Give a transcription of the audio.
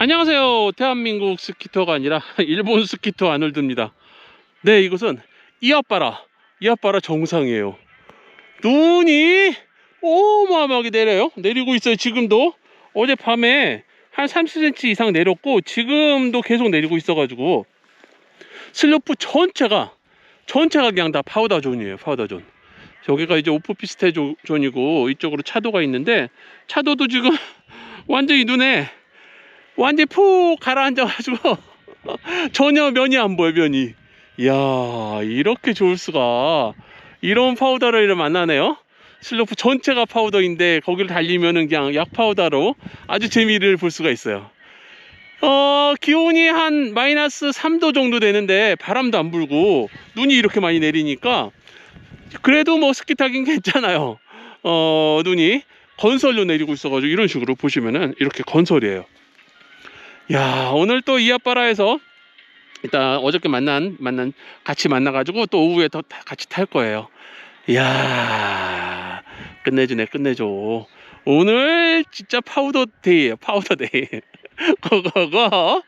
안녕하세요. 대한민국 스키터가 아니라 일본 스키터 아놀드입니다. 네, 이곳은 이아빠라, 이아빠라 정상이에요. 눈이 어마어마하게 내려요. 내리고 있어요. 지금도 어젯밤에 한 30cm 이상 내렸고 지금도 계속 내리고 있어 가지고 슬로프 전체가 전체가 그냥 다 파우더 존이에요. 파우더 존. 저기가 이제 오프 피스테 조- 존이고 이쪽으로 차도가 있는데 차도도 지금 완전히 눈에 완전히 푹 가라앉아가지고 전혀 면이 안 보여 면이. 이야 이렇게 좋을 수가. 이런 파우더를 만나네요. 슬로프 전체가 파우더인데 거기를 달리면은 그냥 약 파우더로 아주 재미를 볼 수가 있어요. 어 기온이 한 마이너스 3도 정도 되는데 바람도 안 불고 눈이 이렇게 많이 내리니까 그래도 뭐 스키 타긴 괜찮아요. 어 눈이 건설로 내리고 있어가지고 이런 식으로 보시면은 이렇게 건설이에요 야 오늘 또 이아빠라에서 일단 어저께 만난 만난 같이 만나가지고 또 오후에 더 타- 같이 탈 거예요. 이야 끝내주네 끝내줘. 오늘 진짜 파우더 데이예요 파우더 데이. 그거고